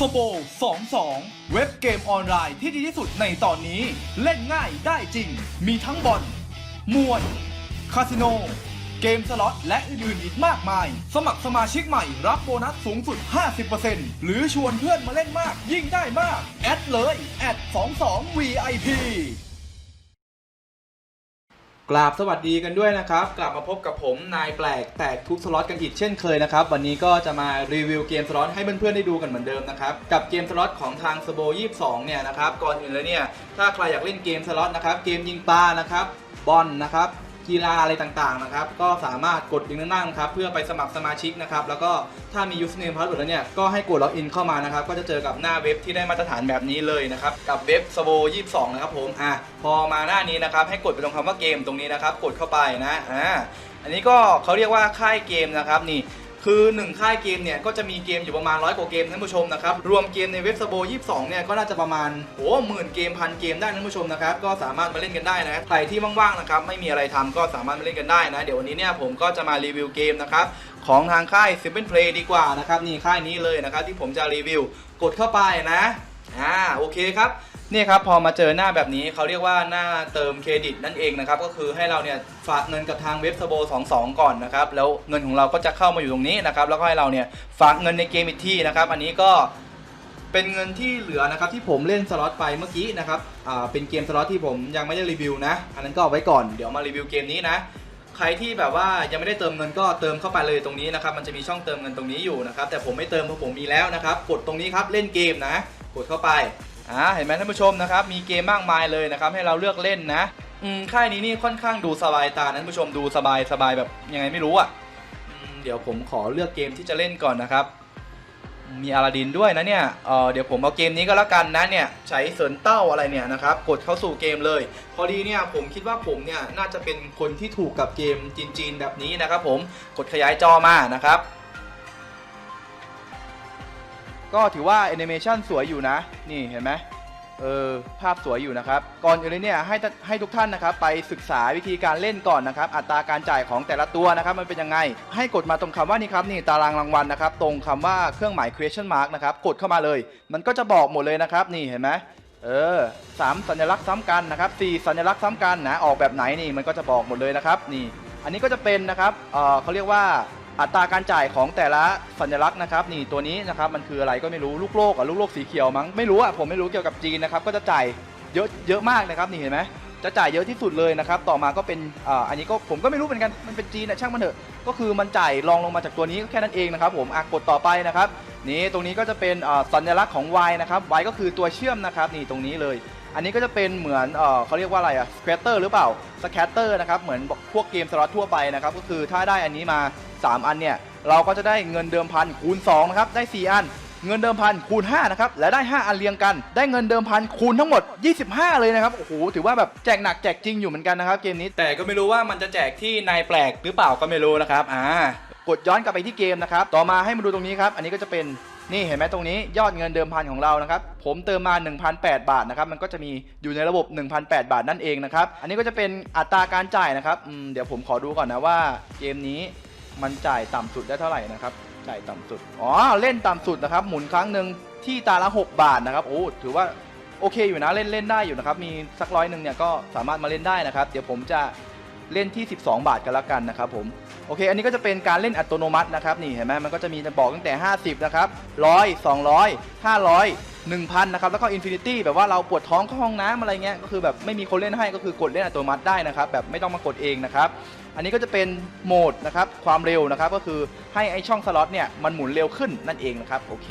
สโบ22 เว็บเกมออนไลน์ที่ดีที่สุดในตอนนี้ เล่นง่ายได้จริง มีทั้งบอลมวยคาสิโน เกมสล็อต และอื่นๆอีกมากมาย สมัครสมาชิกใหม่รับโบนัสสูงสุด 50%หรือชวนเพื่อนมาเล่นมากยิ่งได้มาก แอดเลย แอด22 VIP กราบสวัสดีกันด้วยนะครับ กลับมาพบกับผมนายแปลกแตกทุกสล็อตกันอีกเช่นเคยนะครับ วันนี้ก็จะมารีวิวเกมสล็อตให้เพื่อนๆได้ดูกันเหมือนเดิมนะครับ กับเกมสล็อตของทางสโบ22 เนี่ยนะครับ ก่อนอื่นเลยเนี่ย ถ้าใครอยากเล่นเกมสล็อตนะครับ เกมยิงปลานะครับ บอลนะครับ กีฬาอะไรต่างๆนะครับ ก็สามารถกดลิงก์ด้านล่างนะครับ เพื่อไปสมัครสมาชิกนะครับ แล้วก็ถ้ามี username password แล้วเนี่ย ก็ให้กดล็อกอินเข้ามานะครับ ก็จะเจอกับหน้าเว็บที่ได้มาตรฐานแบบนี้เลยนะครับ กับเว็บ s v o 22 นะครับผม อะ พอมาหน้านี้นะครับ ให้กดไปตรงคำว่าเกมตรงนี้นะครับ กดเข้าไปนะ อ่า อันนี้ก็เขาเรียกว่าค่ายเกมนะครับนี่ คือ1ค่ายเกมเนี่ยก็จะมีเกมอยู่ประมาณร้อยกว่าเกมท่านผู้ชมนะครับรวมเกมในเว็บสโบ22เนี่ยก็น่าจะประมาณโอ้หมื่นเกมพันเกมได้ท่านผู้ชมนะครับก็สามารถมาเล่นกันได้นะใครที่ว่างๆนะครับไม่มีอะไรทำก็สามารถมาเล่นกันได้นะเดี๋ยววันนี้เนี่ยผมก็จะมารีวิวเกมนะครับของทางค่าย Simple Play ดีกว่านะครับนี่ค่ายนี้เลยนะครับที่ผมจะรีวิวกดเข้าไปนะอ่าโอเคครับ นี่ครับพอมาเจอหน้าแบบนี้เขาเรียกว่าหน้าเติมเครดิตนั่นเองนะครับก็คือให้เราเนี่ยฝากเงินกับทางเว็บสโบ22 ก่อนนะครับแล้วเงินของเราก็จะเข้ามาอยู่ตรงนี้นะครับแล้วก็ให้เราเนี่ยฝากเงินในเกมอีกที่นะครับอันนี้ก็เป็นเงินที่เหลือนะครับที่ผมเล่นสล็อตไปเมื่อกี้นะครับอ่าเป็นเกมสล็อตที่ผมยังไม่ได้รีวิวนะอันนั้นก็เอาไว้ก่อนเดี๋ยวมารีวิวเกมนี้นะใครที่แบบว่ายังไม่ได้เติมเงินก็เติมเข้าไปเลยตรงนี้นะครับมันจะมีช่องเติมเงินตรงนี้อยู่นะครับแต่ผมไม่เติมเพราะผมมีแล้วนะครับกดตรงนี้ครับเล่นเกมนะ กดเข้าไป อ่าเห็นไหมท่านผู้ชมนะครับ มีเกมมากมายเลยนะครับให้เราเลือกเล่นนะอืมค่ายนี้นี่ค่อนข้างดูสบายตานะท่านผู้ชมดูสบายสบายแบบยังไงไม่รู้อะเดี๋ยวผมขอเลือกเกมที่จะเล่นก่อนนะครับ มีอาราดินด้วยนะเนี่ยเออเดี๋ยวผมเอาเกมนี้ก็แล้วกันนะเนี่ยใช้เสรินเต้าอะไรเนี่ยนะครับกดเข้าสู่เกมเลย พอดีเนี่ยผมคิดว่าผมเนี่ยน่าจะเป็นคนที่ถูกกับเกมจีนๆแบบนี้นะครับ ผมกดขยายจอมานะครับ ก็ถือว่าแอนิเมชันสวยอยู่นะ นี่เห็นไหมเออภาพสวยอยู่นะครับ ก่อนอื่นเลยเนี่ยให้ให้ทุกท่านนะครับ ไปศึกษาวิธีการเล่นก่อนนะครับ อัตราการจ่ายของแต่ละตัวนะครับ มันเป็นยังไง ให้กดมาตรงคำว่านี่ครับนี่ตารางรางวัลนะครับ ตรงคำว่าเครื่องหมาย question mark นะครับ กดเข้ามาเลย มันก็จะบอกหมดเลยนะครับ นี่เห็นไหมเออสามสัญลักษณ์ซ้ำกันนะครับสี่สัญลักษณ์ซ้ำกันนะออกแบบไหนนี่มันก็จะบอกหมดเลยนะครับ นี่ อันนี้ก็จะเป็นนะครับเออเขาเรียกว่า อัตราการจ่ายของแต่ละสัญลักษณ์นะครับนี่ตัวนี้นะครับมันคืออะไรก็ไม่รู้ลูกโลกกับลูกโลกสีเขียวมั้งไม่รู้อะผมไม่รู้เกี่ยวกับจีนนะครับก็จะจ่ายเยอะเยอะมากนะครับนี่เห็นไหมจะจ่ายเยอะที่สุดเลยนะครับต่อมาก็เป็นอ่าอันนี้ก็ผมก็ไม่รู้เหมือนกันมันเป็นจีนนะช่างมันเถอะก็คือมันจ่ายรองลงมาจากตัวนี้ก็แค่นั้นเองนะครับผมอะกดต่อไปนะครับนี่ตรงนี้ก็จะเป็นอ่าสัญลักษณ์ของ Y นะครับ Y ก็คือตัวเชื่อมนะครับนี่ตรงนี้เลย อันนี้ก็จะเป็นเหมือนเออเขาเรียกว่าอะไรอะสแคตเตอร์หรือเปล่าสแคตเตอร์นะครับ เหมือนพวกเกมสล็อตทั่วไปนะครับ ก็คือถ้าได้อันนี้มา 3 อันเนี่ย เราก็จะได้เงินเดิมพันคูณ2นะครับ ได้ 4 อัน เงินเดิมพันคูณ5นะครับ และได้ 5 อันเรียงกัน ได้เงินเดิมพันคูณทั้งหมด 25 เลยนะครับ โอ้โห ถือว่าแบบแจกหนักแจกจริงอยู่เหมือนกันนะครับเกมนี้ แต่ก็ไม่รู้ว่ามันจะแจกที่นายแปลกหรือเปล่าก็ไม่รู้นะครับ อ่ากดย้อนกลับไปที่เกมนะครับ ต่อมาให้มาดูตรงนี้ครับ อันนี้ก็จะเป็น นี่เห็นไหมตรงนี้ยอดเงินเดิมพันของเรานะครับ ผมเติมมา 1,008 บาทนะครับ มันก็จะมีอยู่ในระบบ 1,008 บาทนั่นเองนะครับ อันนี้ก็จะเป็นอัตราการจ่ายนะครับเดี๋ยวผมขอดูก่อนนะว่าเกมนี้มันจ่ายต่ำสุดได้เท่าไหร่นะครับ จ่ายต่ำสุด อ๋อ เล่นต่ำสุดนะครับ หมุนครั้งหนึ่งที่ตาละ 6 บาทนะครับ โอ้ ถือว่าโอเคอยู่นะเล่นเล่นได้อยู่นะครับ มีสักร้อยหนึ่งเนี่ยก็สามารถมาเล่นได้นะครับ เดี๋ยวผมจะเล่นที่ 12 บาทกันละกันนะครับผม โอเค อันนี้ก็จะเป็นการเล่นอัตโนมัตินะครับนี่เห็นไหมมันก็จะมีจะบอกตั้งแต่ 50 นะครับ100 200 500 1,000นะครับแล้วก็อินฟินิตี้แบบว่าเราปวดท้องเข้าห้องน้ำอะไรเงี้ยก็คือแบบไม่มีคนเล่นให้ก็คือกดเล่นอัตโนมัติได้นะครับแบบไม่ต้องมากดเองนะครับอันนี้ก็จะเป็นโหมดนะครับความเร็วนะครับก็คือให้ไอช่องสล็อตเนี่ยมันหมุนเร็วขึ้นนั่นเองนะครับโอเค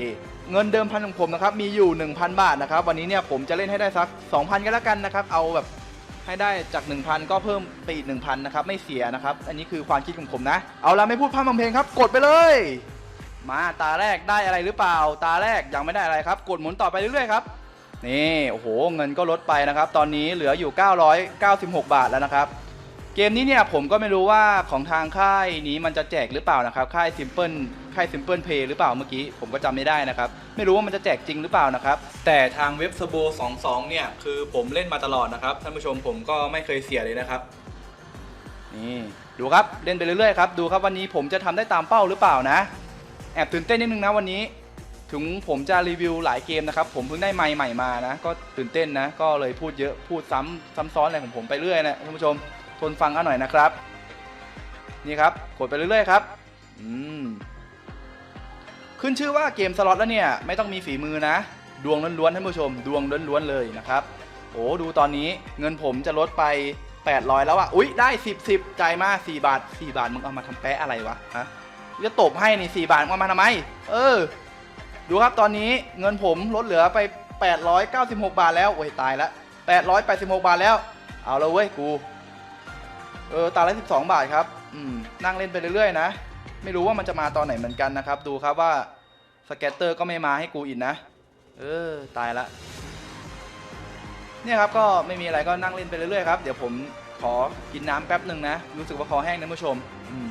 เงินเดิมพันของผมนะครับมีอยู่ 1,000 บาทนะครับวันนี้เนี่ยผมจะเล่นให้ได้สัก 2,000 ก็แล้วกันนะครับเอาแบบ ให้ได้จาก 1,000 ก็เพิ่มไปอีก1,000นะครับไม่เสียนะครับ อันนี้คือความคิดของผมนะ เอาละไม่พูดพร่ำทำเพลงครับ กดไปเลย มาตาแรกได้อะไรหรือเปล่า ตาแรกยังไม่ได้อะไรครับ กดหมุนต่อไปเรื่อยๆครับนี่โอ้โหเงินก็ลดไปนะครับ ตอนนี้เหลืออยู่ 996 บาทแล้วนะครับ เกมนี้เนี่ยผมก็ไม่รู้ว่าของทางค่ายนี้มันจะแจกหรือเปล่านะครับ ค่าย Simple ค่าย Simple Pay หรือเปล่าเมื่อกี้ผมก็จำไม่ได้นะครับ ไม่รู้ว่ามันจะแจกจริงหรือเปล่านะครับ แต่ทางเว็บ s b o 22 เนี่ย คือผมเล่นมาตลอดนะครับ ท่านผู้ชมผมก็ไม่เคยเสียเลยนะครับ นี่ดูครับเล่นไปเรื่อยๆครับดูครับวันนี้ผมจะทำได้ตามเป้าหรือเปล่านะ แอบตื่นเต้นนิดนึงนะวันนี้ ถึงผมจะรีวิวหลายเกมนะครับ ผมเพิ่งได้ไมค์ใหม่มานะ ก็ตื่นเต้นนะ ก็เลยพูดเยอะพูดซ้ำซ้ำซ้อนอะไรของผมไปเรื่อยนะท่านผู้ชม ทนฟังกันหน่อยนะครับ นี่ครับกดไปเรื่อยๆครับอืมขึ้นชื่อว่าเกมสล็อตแล้วเนี่ยไม่ต้องมีฝีมือนะ ดวงล้วนๆท่านผู้ชม ดวงล้วนๆเลยนะครับโอ้ดูตอนนี้เงินผมจะลดไป 800 แล้วอะอุ๊ย ได้ 10 10จ่ายมา 4 บาท 4 บาท มึงเอามาทำแปะอะไรวะฮะจะตบให้นี่ 4 บาทมึงเอามาทำไม เออ ดูครับตอนนี้เงินผมลดเหลือไป 896 บาทแล้ว โอ้ย ตายละ886 บาทแล้ว เอาล้วเว้ย กู เออตาละ12 บาทครับอืมนั่งเล่นไปเรื่อยๆนะ ไม่รู้ว่ามันจะมาตอนไหนเหมือนกันนะครับ ดูครับว่าสเก็ตเตอร์ก็ไม่มาให้กูอีกนะ เออ ตายละ เนี่ยครับก็ไม่มีอะไรก็นั่งเล่นไปเรื่อยๆครับ เดี๋ยวผมขอกินน้ำแป๊บหนึ่งนะ รู้สึกว่าคอแห้งนะผู้ชม อืม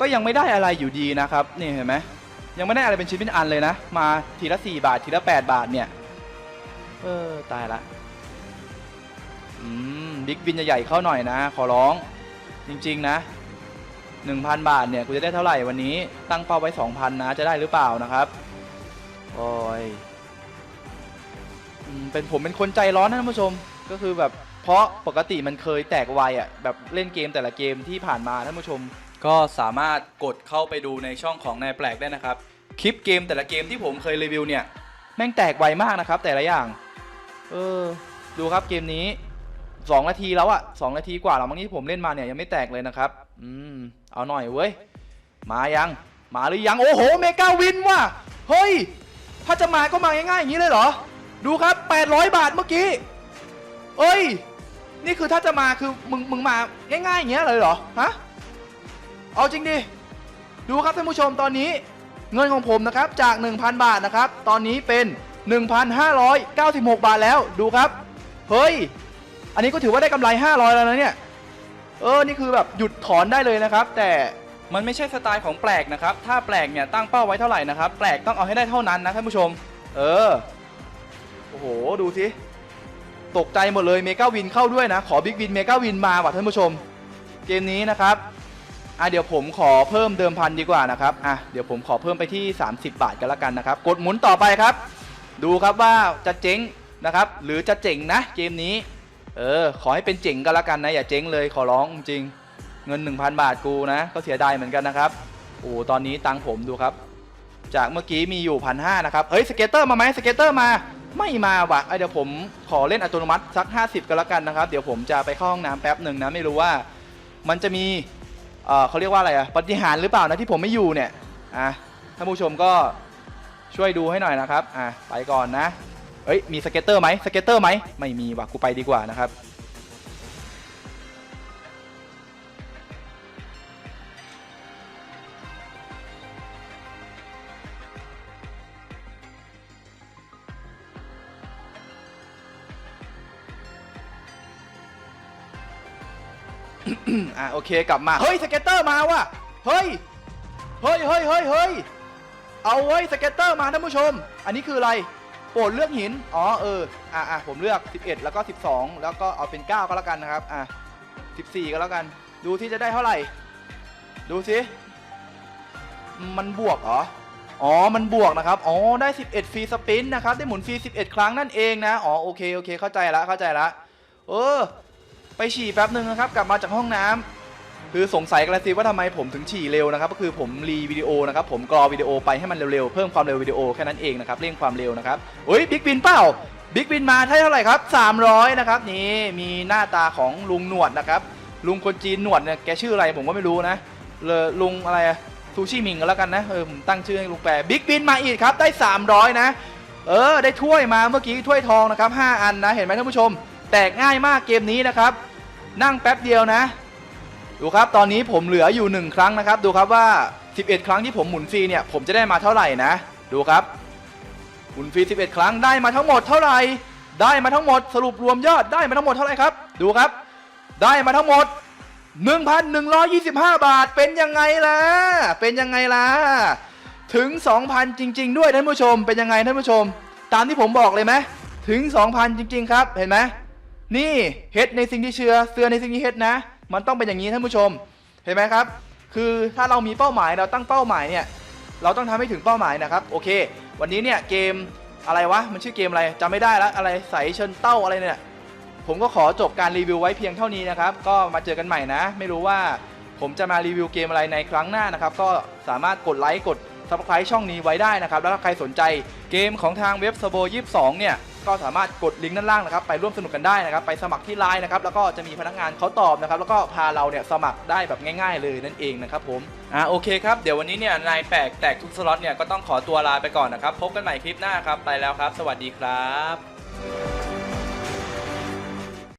ก็ยังไม่ได้อะไรอยู่ดีนะครับ นี่เห็นไหม ยังไม่ได้อะไรเป็นชิ้นเป็นอันเลยนะ มาทีละ4บาททีละ8บาทเนี่ย เออ ตายละอืมบิ๊กบินใหญ่ๆเข้าหน่อยนะ ขอร้อง จริงๆนะ 1,000 บาทเนี่ยกูจะได้เท่าไหร่วันนี้ ตั้งเป้าไว้ 2,000 นะ จะได้หรือเปล่านะครับ โอ้ยอืมเป็นผมเป็นคนใจร้อนนะท่านผู้ชม ก็คือแบบเพราะปกติมันเคยแตกไวอะ่ะแบบเล่นเกมแต่ละเกมที่ผ่านมาท่านผู้ชม ก็สามารถกดเข้าไปดูในช่องของนายแปลกได้นะครับ คลิปเกมแต่ละเกมที่ผมเคยรีวิวเนี่ย แม่งแตกไวมากนะครับ แต่ละอย่าง เออ ดูครับเกมนี้ 2 นาทีแล้วอะ2นาทีกว่าแล้วมั้งที่ผมเล่นมาเนี่ยยังไม่แตกเลยนะครับ อืม เอาหน่อยเว้ย มายัง มาหรือยัง โอ้โห เมกาวินว่ะ เฮ้ย ถ้าจะมาก็มาง่ายๆอย่างนี้เลยเหรอ ดูครับ 800 บาทเมื่อกี้ เอ้ย นี่คือถ้าจะมาคือมึงมึงมาง่ายๆอย่างเงี้ยเลยเหรอ ฮะ เอาจริงดิ ดูครับท่านผู้ชมตอนนี้เงินของผมนะครับจาก 1,000 บาทนะครับ ตอนนี้เป็น 1,596 บาทแล้วดูครับ เฮ้ย อันนี้ก็ถือว่าได้กำไร 500 แล้วนะเนี่ย เออ นี่คือแบบหยุดถอนได้เลยนะครับ แต่มันไม่ใช่สไตล์ของแปลกนะครับ ถ้าแปลกเนี่ยตั้งเป้าไว้เท่าไหร่นะครับ แปลกต้องเอาให้ได้เท่านั้นนะท่านผู้ชม เออ โอ้โห ดูสิ ตกใจหมดเลยเมกาวินเข้าด้วยนะ ขอบิ๊กวินเมกาวินมาว่ะท่านผู้ชม เกมนี้นะครับ อะเดี๋ยวผมขอเพิ่มเดิมพันดีกว่านะครับอะเดี๋ยวผมขอเพิ่มไปที่ 30 บาทกันละกันนะครับ กดหมุนต่อไปครับ ดูครับว่าจะเจ๊งนะครับ หรือจะเจ๋งนะเกมนี้ เออ ขอให้เป็นเจ๋งก็แล้วกันนะอย่าเจ๊งเลยขอร้องจริง เงิน 1,000 บาทกูนะ ก็เสียดายเหมือนกันนะครับโอ้ตอนนี้ตังค์ผมดูครับ จากเมื่อกี้มีอยู่พันห้านะครับเฮ้ยสเก็ตเตอร์มาไหมสเก็ตเตอร์มาไม่มาว่ะเอ้ยเดี๋ยวผมขอเล่นอัตโนมัติสัก 50ก็แล้วกันนะครับ เดี๋ยวผมจะไปเข้าห้องน้ำแป๊บหนึ่งนะไม่รู้ว่า มันจะมี เอ่อเขาเรียกว่าอะไรอะปฏิหารย์หรือเปล่านะที่ผมไม่อยู่เนี่ยอะท่านผู้ชมก็ช่วยดูให้หน่อยนะครับอะไปก่อนนะเอ้ยมีสเก็ตเตอร์ไหมสเก็ตเตอร์ไหมไม่มีว่ะกูไปดีกว่านะครับ อะโอเคกลับมา เฮ้ยสเก็ตเตอร์มาว่ะ เฮ้ย เฮ้ยเฮ้ยเฮ้ยเฮ้ยเอาเว้ยสเก็ตเตอร์มาท่านผู้ชม อันนี้คืออะไร โปรดเลือกหิน อ๋อเออ อะอะผมเลือก 11 แล้วก็ 12 แล้วก็เอาเป็น 9 ก็แล้วกันนะครับ อะ 14 ก็แล้วกัน ดูที่จะได้เท่าไหร่ ดูสิมันบวกเหรอ อ๋อ มันบวกนะครับ อ๋อ ได้ 11 ฟรีสปินนะครับ ได้หมุนฟรี 11 ครั้งนั่นเองนะ อ๋อ โอเค โอเค เข้าใจละ เข้าใจละ เออ ไปฉี่แป๊บหนึ่งนะครับกลับมาจากห้องน้ำคือสงสัยกันแล้วสิว่าทำไมผมถึงฉี่เร็วนะครับก็คือผมรีวิดีโอนะครับผมกรอวิดีโอไปให้มันเร็วๆเพิ่มความเร็ววิดีโอแค่นั้นเองนะครับเร่งความเร็วนะครับเฮ้ยบิ๊กบินเปล่าบิ๊กบินมาให้เท่าไหร่ครับ 300 นะครับนี่มีหน้าตาของลุงหนวดนะครับลุงคนจีนหนวดเนี่ยแกชื่ออะไรผมก็ไม่รู้นะเลลุงอะไรซูชิมิงก็แล้วกันนะเออผมตั้งชื่อให้ลุงแปรบิ๊กบินมาอีกครับได้ 300 นะ เออ ได้ถ้วยมาเมื่อกี้ถ้วยทองนะครับ 5 อันนะ เห็นไหมท่านผู้ชม แตกง่ายมากเกมนี้นะครับ นั่งแป๊บเดียวนะ ดูครับตอนนี้ผมเหลืออยู่ 1 ครั้งนะครับ ดูครับว่า 11 ครั้งที่ผมหมุนฟรีเนี่ยผมจะได้มาเท่าไหร่นะ ดูครับหมุนฟรี 11 ครั้งได้มาทั้งหมดเท่าไหร่ ได้มาทั้งหมดสรุปรวมยอดได้มาทั้งหมดเท่าไหร่ครับ ดูครับ ได้มาทั้งหมด 1,125 บาทเป็นยังไงล่ะ เป็นยังไงล่ะ ถึง 2,000 จริง ๆ ด้วยท่านผู้ชม เป็นยังไงท่านผู้ชม ตามที่ผมบอกเลยไหมถึง 2,000 จริง ๆ ครับ เห็นไหม นี่เฮ็ดในสิ่งที่เชื่อเสื้อในสิ่งที่เฮ็ดนะ มันต้องเป็นอย่างนี้ท่านผู้ชม เห็นไหมครับ คือถ้าเรามีเป้าหมายเราตั้งเป้าหมายเนี่ย เราต้องทำให้ถึงเป้าหมายนะครับ โอเค วันนี้เนี่ยเกมอะไรวะ มันชื่อเกมอะไรจำไม่ได้แล้วอะไรใสเชิญเต้าอะไรเนี่ย ผมก็ขอจบการรีวิวไว้เพียงเท่านี้นะครับ ก็มาเจอกันใหม่นะ ไม่รู้ว่าผมจะมารีวิวเกมอะไรในครั้งหน้านะครับ ก็สามารถกดไลค์กด subscribe ช่องนี้ไว้ได้นะครับ แล้วถ้าใครสนใจเกมของทางเว็บ s โบ22เนี่ย ก็สามารถกดลิงก์ด้านล่างนะครับไปร่วมสนุกกันได้นะครับไปสมัครที่ไลน์นะครับแล้วก็จะมีพนักงานเขาตอบนะครับแล้วก็พาเราเนี่ยสมัครได้แบบง่าย ๆ เลยนั่นเองนะครับผมอ่าโอเคครับเดี๋ยววันนี้เนี่ยนายแปลกแตกทุกสล็อตเนี่ยก็ต้องขอตัวลาไปก่อนนะครับพบกันใหม่คลิปหน้าครับไปแล้วครับ สวัสดีครับ